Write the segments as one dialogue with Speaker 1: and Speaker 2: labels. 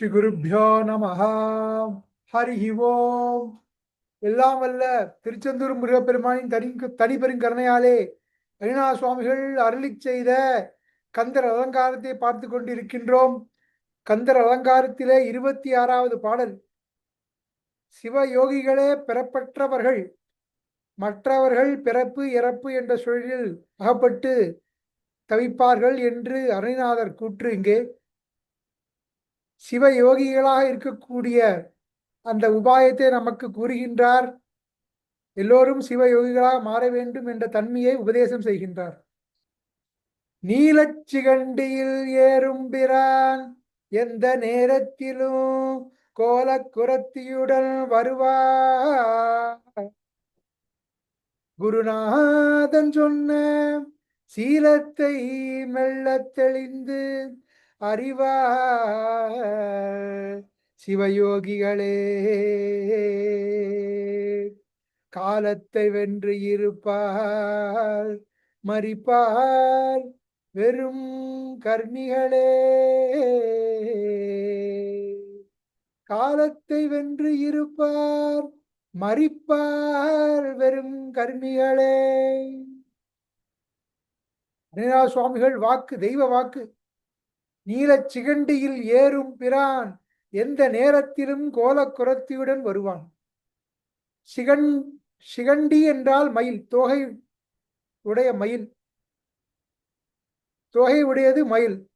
Speaker 1: ஸ்ரீ நம ஹரி ஓம். எல்லாம் வல்ல திருச்செந்தூர் முருகப்பெருமானின் தனி தனிப்பெருங்கருணையாலே அரிணா சுவாமிகள் அருளிச் செய்த கந்தர் அலங்காரத்தை பார்த்து கொண்டிருக்கின்றோம். கந்தர் அலங்காரத்திலே இருபத்தி ஆறாவது பாடல். சிவயோகிகளே பெறப்பற்றவர்கள். மற்றவர்கள் பிறப்பு இறப்பு என்ற சூழலில் அகப்பட்டு தவிப்பார்கள் என்று அருணிநாதர் கூற்று இங்கே. சிவ யோகிகளாக இருக்கக்கூடிய அந்த உபாயத்தை நமக்கு கூறுகின்றார். எல்லோரும் சிவ யோகிகளாக மாற வேண்டும் என்ற தன்மையை உபதேசம் செய்கின்றார். நீலச்சிகண்டியில் ஏறும் பிரான் எந்த நேரத்திலும் கோலக்குரத்தியுடன் வருவார் குருநாதன் சொன்ன சீலத்தை மெல்ல தெளிந்து அறிவார் சிவயோகிகளே. காலத்தை வென்று இருப்பார் மறிப்பார் வெறும் கர்மிகளே காலத்தை வென்று இருப்பார் மறிப்பார் வெறும் கர்மிகளே சுவாமிகள் வாக்கு தெய்வ வாக்கு. நீலச் சிகண்டியில் ஏறும் பிரான் எந்த நேரத்திலும் கோலக்குரத்தியுடன் வருவான். சிகண் சிகண்டி என்றால் மயில் தோகை உடைய மயில். தோகை உடையது மயில்.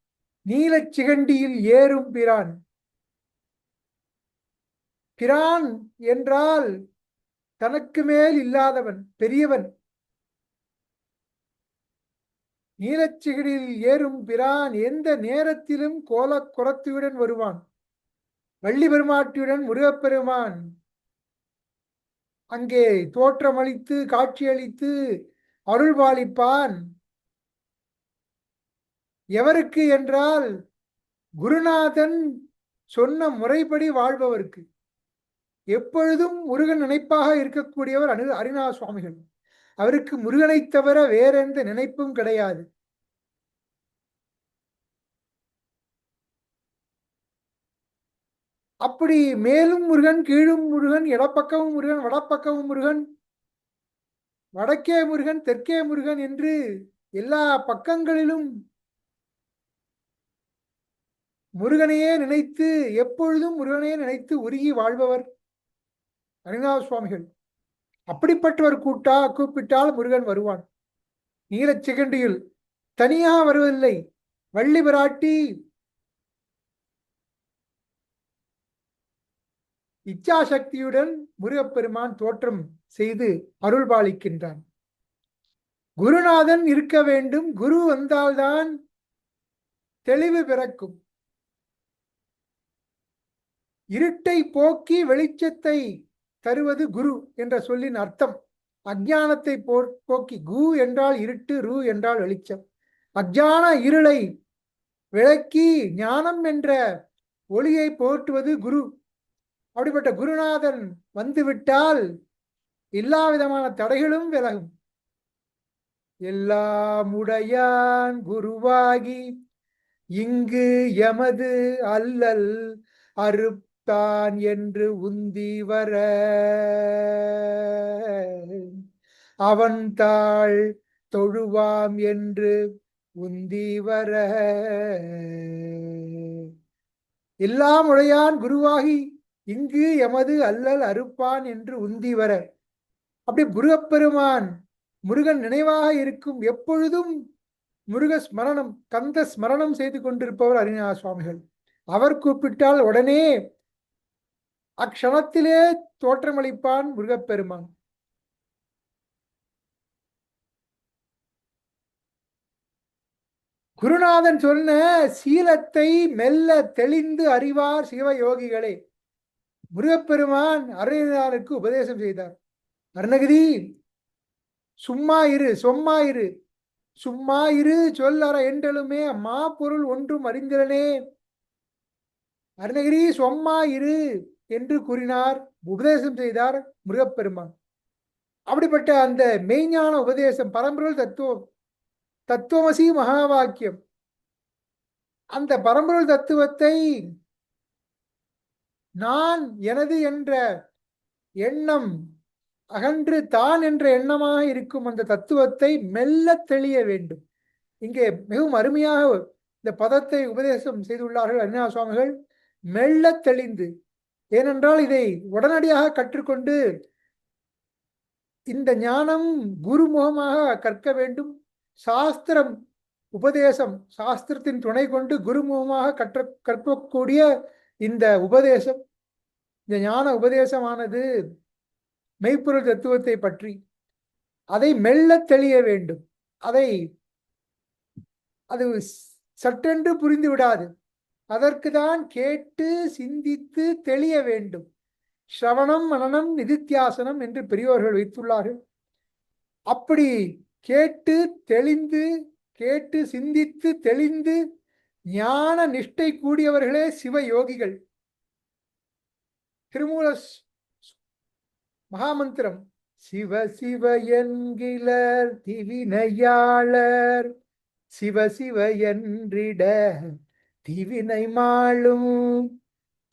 Speaker 1: நீலச் சிகண்டியில் ஏறும் பிரான். பிரான் என்றால் தனக்கு மேல் இல்லாதவன் பெரியவன். நீலச்சிகிடில் ஏறும் பிரான் எந்த நேரத்திலும் கோலக் குரத்துடன் வருவான்? வள்ளி பெருமாட்டியுடன் முருகப்பெருமான் அங்கே தோற்றமளித்து காட்சியளித்து அருள்பாலிப்பான் எவருக்கு என்றால் குருநாதன் சொன்ன முறைப்படி வாழ்பவருக்கு. எப்பொழுதும் முருகன் நினைப்பாக இருக்கக்கூடியவர் அனு அரிநாத சுவாமிகள் அவருக்கு முருகனை தவிர வேறெந்த நினைப்பும் கிடையாது. அப்படி மேலும் முருகன் கீழும் முருகன் இடப்பக்கமும் முருகன் வடப்பக்கமும் முருகன் வடக்கே முருகன் தெற்கே முருகன் என்று எல்லா பக்கங்களிலும் முருகனையே நினைத்து எப்பொழுதும் முருகனையே நினைத்து உருகி வாழ்பவர் அனிதா சுவாமிகள் அப்படிப்பட்டவர் கூட்டா கூப்பிட்டால் முருகன் வருவான். நீலச் சிகண்டியில் தனியாக வருவதில்லை வள்ளி பிராட்டி. இச்சாசக்தியுடன் முருகப்பெருமான் தோற்றம் செய்து அருள்பாலிக்கின்றான். குருநாதன் இருக்க வேண்டும் குரு வந்தால்தான் தெளிவு பிறக்கும். இருட்டை போக்கி வெளிச்சத்தை தருவது குரு என்ற சொல்லின் அர்த்தம். அஜானத்தை போக்கி கு என்றால் இருட்டு ரு என்றால் வெளிச்சம். அஜான இருளை விளக்கி ஞானம் என்ற ஒளியை போற்றுவது குரு. அப்படிப்பட்ட குருநாதன் வந்துவிட்டால் எல்லா விதமான தடைகளும் விலகும். எல்லாம் உடையான் குருவாகி இங்கு எமது அல்லல் தான் என்று உந்தி வர. அவன் தாள் தொழுவாம் என்று உந்தி வர. எல்லாம் உடையான் குருவாகி இங்கு எமது அல்லல் அறுப்பான் என்று உந்தி வர. அப்படி முருகப்பெருமான் முருகன் நினைவாக இருக்கும் எப்பொழுதும் முருக ஸ்மரணம் கந்த ஸ்மரணம் செய்து கொண்டிருப்பவர் அரிநாத சுவாமிகள். அவர் கூப்பிட்டால் உடனே அக்ஷணத்திலே தோற்றமளிப்பான் முருகப்பெருமான். குருநாதன் சொன்ன சீலத்தை மெல்ல தெளிந்து அறிவார் சிவயோகிகளே. முருகப்பெருமான் அருணாருக்கு உபதேசம் செய்தார். அருணகிரி சும்மா இரு சொம்மா இரு சும்மா இரு சொல்லற என்றலுமே மா பொருள் ஒன்றும் அறிந்திரனே அருணகிரி சொம்மா இரு என்று கூறினார் உபதேசம் செய்தார் முருகப்பெருமான். அப்படிப்பட்ட அந்த மெய்ஞான உபதேசம் பரம்பொருள் தத்துவம் தத்துவமசி மகா வாக்கியம் அந்த பரம்பொருள் தத்துவத்தை நான் எனது என்ற எண்ணம் அகன்று தான் என்ற எண்ணமாக இருக்கும் அந்த தத்துவத்தை மெல்ல தெளிய வேண்டும். இங்கே மிகவும் அருமையாக இந்த பதத்தை உபதேசம் செய்துள்ளார்கள் அருணா சுவாமிகள் மெல்ல தெளிந்து ஏனென்றால் இதை உடனடியாக கற்றுக்கொண்டு இந்த ஞானம் குருமுகமாக கற்க வேண்டும். சாஸ்திரம் உபதேசம் சாஸ்திரத்தின் துணை கொண்டு குருமுகமாக கற்ற கற்கக்கூடிய இந்த உபதேசம் இந்த ஞான உபதேசமானது மெய்ப்பொருள் தத்துவத்தை பற்றி அதை மெல்ல தெளிய வேண்டும். அதை அது சட்டென்று புரிந்து விடாது. அதற்கு தான் கேட்டு சிந்தித்து தெளிய வேண்டும். ஸ்ரவணம் மனநம் நிதித்தியாசனம் என்று பெரியோர்கள் வைத்துள்ளார்கள். அப்படி கேட்டு தெளிந்து கேட்டு சிந்தித்து தெளிந்து ஞான நிஷ்டை கூடியவர்களே சிவ யோகிகள் திருமூல மகாமந்திரம். சிவ சிவ என்கிலர் திவினையாளர். சிவ சிவ என்றிட திவினை மாளும்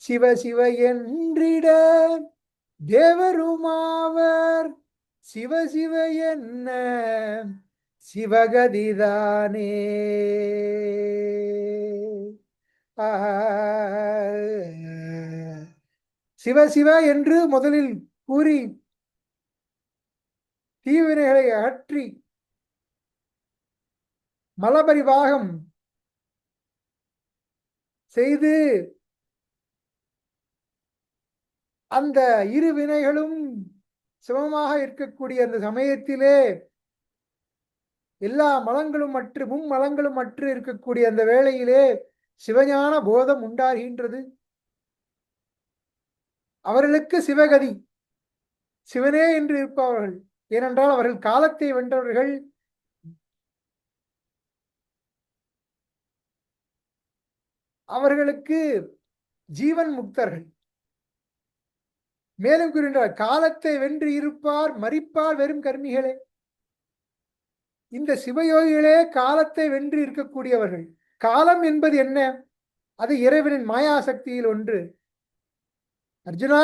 Speaker 1: சிவ சிவ என்றிட தேவருமாவர். சிவ சிவ என்ன? சிவகதிதானே சிவ சிவ என்று முதலில் கூறி தீவினைகளை அகற்றி மலபரிவாகம் செய்து அந்த இரு வினைகளும் சிவமாக இருக்கக்கூடிய அந்த சமயத்திலே எல்லா மலங்களும் மற்ற மும்மலங்களும் மற்ற இருக்கக்கூடிய அந்த வேளையிலே சிவஞான போதம் உண்டாகின்றது. அவர்களுக்கு சிவகதி சிவனே என்று இருப்பவர்கள். ஏனென்றால் அவர்கள் காலத்தை வென்றவர்கள். அவர்களுக்கு ஜீவன் முக்தர்கள். மேலும் கூறுகின்றார் காலத்தை வென்று இருப்பார் மறிப்பார் வெறும் கர்மிகளே. இந்த சிவயோகிகளே காலத்தை வென்று இருக்கக்கூடியவர்கள். காலம் என்பது என்ன? அது இறைவனின் மாயாசக்தியில் ஒன்று. அர்ஜுனா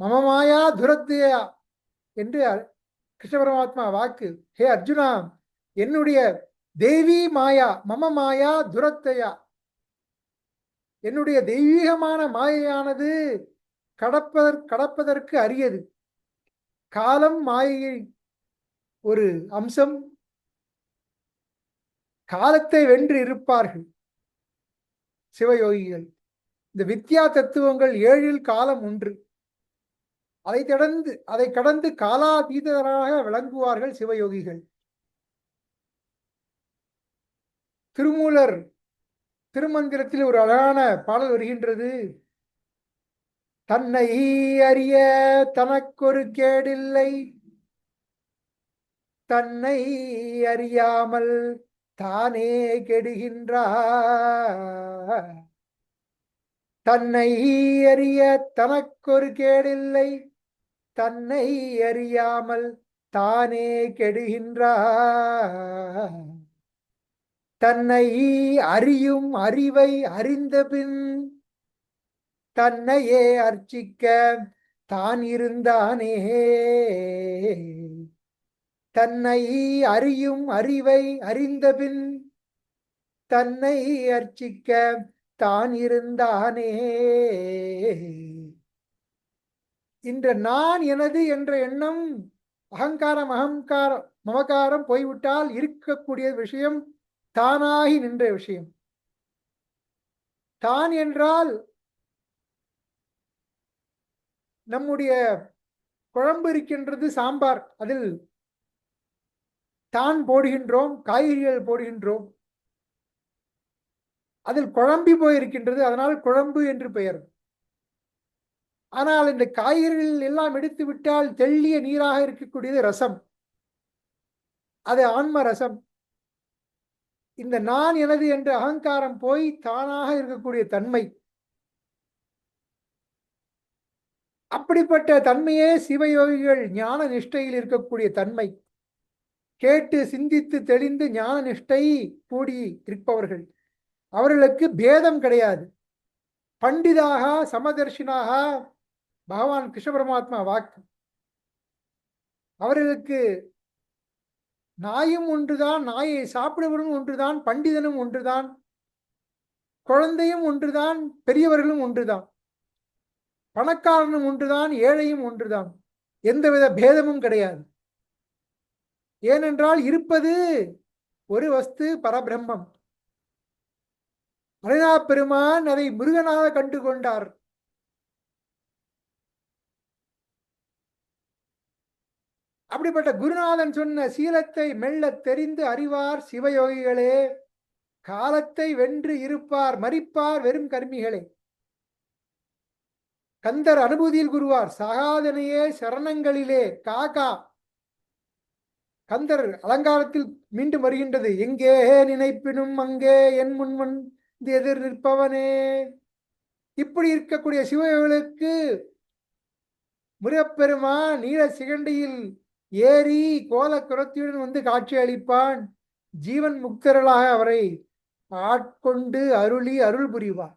Speaker 1: மம மாயா துரத்தியா என்று கிருஷ்ண பரமாத்மா வாக்கு. ஹே அர்ஜுனா என்னுடைய தேவி மாயா மம மாயா துரத்தையா. என்னுடைய தெய்வீகமான மாயையானது கடப்பதற் கடப்பதற்கு அரியது. காலம் மாயையை ஒரு அம்சம். காலத்தை வென்று இருப்பார்கள் சிவயோகிகள். இந்த வித்யா தத்துவங்கள் ஏழில் காலம் ஒன்று. அதை தொடர்ந்து அதை கடந்து காலாதீதராக விளங்குவார்கள் சிவயோகிகள். திருமூலர் திருமந்திரத்தில் ஒரு அழகான பாடல் வருகின்றது. தன்னை அறிய தனக்கொரு கேடில்லை. தன்னை அறியாமல் தானே கெடுகின்றார். தன்னை அறிய தனக்கொரு கேடில்லை. தன்னை அறியாமல் தானே கெடுகின்றார். தன்னை அறியும் அறிவை அறிந்தபின் தன்னையே அர்ச்சிக்க தான் இருந்தானே. தன்னை அறியும் அறிவை அறிந்தபின் தன்னை அர்ச்சிக்க தான் இருந்தானே. இன்று நான் எனது என்ற எண்ணம் அகங்காரம் அகங்காரம் மமகாரம் போய்விட்டால் இருக்கக்கூடிய விஷயம் தானாகி நின்ற விஷயம். தான் என்றால் நம்முடைய குழம்பு இருக்கின்றது சாம்பார். அதில் தான் போடுகின்றோம் காய்கறிகள் போடுகின்றோம். அதில் குழம்பி போயிருக்கின்றது அதனால் குழம்பு என்று பெயர். ஆனால் இந்த காய்கறிகள் எல்லாம் எடுத்து விட்டால் தெள்ளிய நீராக இருக்கக்கூடியது ரசம். அது ஆன்ம ரசம். இந்த நான் எனது என்ற அகங்காரம் போய் தானாக இருக்கக்கூடிய தன்மை. அப்படிப்பட்ட தன்மையே சிவயோகிகள் ஞான நிஷ்டையில் இருக்கக்கூடிய தன்மை. கேட்டு சிந்தித்து தெளிந்து ஞான நிஷ்டை கூடி இருப்பவர்கள். அவர்களுக்கு பேதம் கிடையாது. பண்டிதாக சமதர்ஷினாக பகவான் கிருஷ்ண பரமாத்மா வாக்கு. அவர்களுக்கு நாயும் ஒன்றுதான் நாயை சாப்பிடுவதும் ஒன்றுதான் பண்டிதனும் ஒன்றுதான் குழந்தையும் ஒன்றுதான் பெரியவர்களும் ஒன்றுதான் பணக்காரனும் ஒன்றுதான் ஏழையும் ஒன்றுதான். எந்தவித பேதமும் கிடையாது. ஏனென்றால் இருப்பது ஒரு வஸ்து பரபிரம்மம். மனிதா பெருமான் அதை முருகனாக கண்டு கொண்டார் அப்படிப்பட்ட குருநாதன் சொன்ன சீலத்தை மெல்ல தெரிந்து அறிவார் சிவயோகிகளே காலத்தை வென்று இருப்பார் மறிப்பார் வெறும் கர்மிகளே. கந்தர் அனுபூதியில் குருவார் சகாதனையே சரணங்களிலே காகா கந்தர் அலங்காரத்தில் மீண்டும் வருகின்றது எங்கே நினைப்பினும் அங்கே என் முன்வன் எதிர் நிற்பவனே. இப்படி இருக்கக்கூடிய சிவயோகிகளுக்கு முருகப்பெருமான் நீல சிகண்டியில் ஏறி கோல குரத்தியுடன் வந்து காட்சி அளிப்பான் ஜீவன் முக்தர்களாக அவரை ஆட்கொண்டு அருளி அருள் புரிவார்.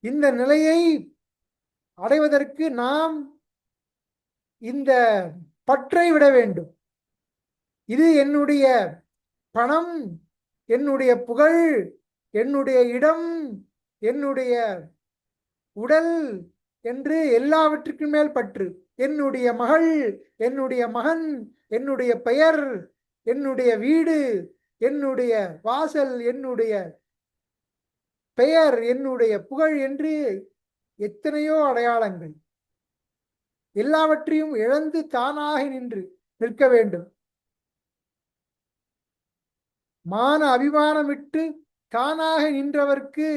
Speaker 1: இந்த நிலையை அடைவதற்கு நாம் இந்த பற்றை விட வேண்டும். இது என்னுடைய பணம் என்னுடைய புகழ் என்னுடைய இடம் என்னுடைய உடல் என்று எல்லாவற்றுக்கும் மேல் பற்று. என்னுடைய மகள் என்னுடைய மகன் என்னுடைய பெயர் என்னுடைய வீடு என்னுடைய வாசல் என்னுடைய பெயர் என்னுடைய புகழ் என்று எத்தனையோ அடையாளங்கள். எல்லாவற்றையும் இழந்து தானாக நின்று நிற்க வேண்டும். மான அபிமானமிட்டு தானாக நின்றவர்க்கு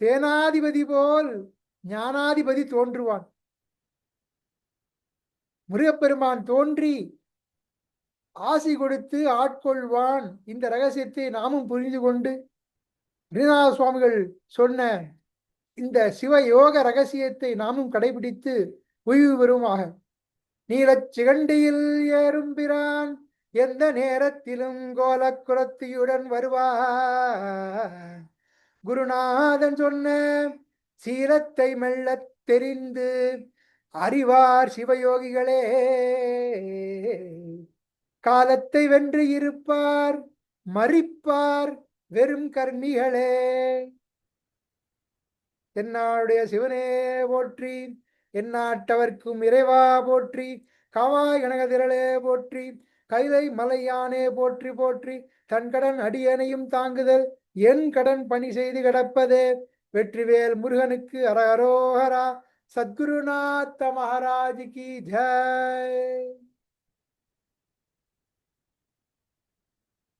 Speaker 1: சேனாதிபதி போல் ஞானாதிபதி தோன்றுவான். முருகப்பெருமான் தோன்றி ஆசி கொடுத்து ஆட்கொள்வான். இந்த ரகசியத்தை நாமும் புரிந்து கொண்டு ரீநாத சுவாமிகள் சொன்ன இந்த சிவ யோக ரகசியத்தை நாமும் கடைபிடித்து உய்வு பெறுமாக. நீலச் சிகண்டியில் ஏறும்பிரான் எந்த நேரத்திலும் கோலக்குரத்தியுடன் வருவார். குருநாதன் சொன்ன சீலத்தை மெல்லத் தெரிந்து அறிவார் சிவயோகிகளே. காலத்தை வென்று இருப்பார் மறிப்பார் வெறும் கர்மிகளே. தென்னாடுடைய சிவனே போற்றி எந்நாட்டவர்க்கும் இறைவா போற்றி காவாய் கனகதிரளே போற்றி கைலை மலையானே போற்றி போற்றி தன் கடன் அடியனையும் தாங்குதல். என் கடன் பணி செய்து கிடப்பதே வெற்றிவேல் முருகனுக்கு அரகரோகரா சத்குருநாத்த மகாராஜ் கி ஜெய்.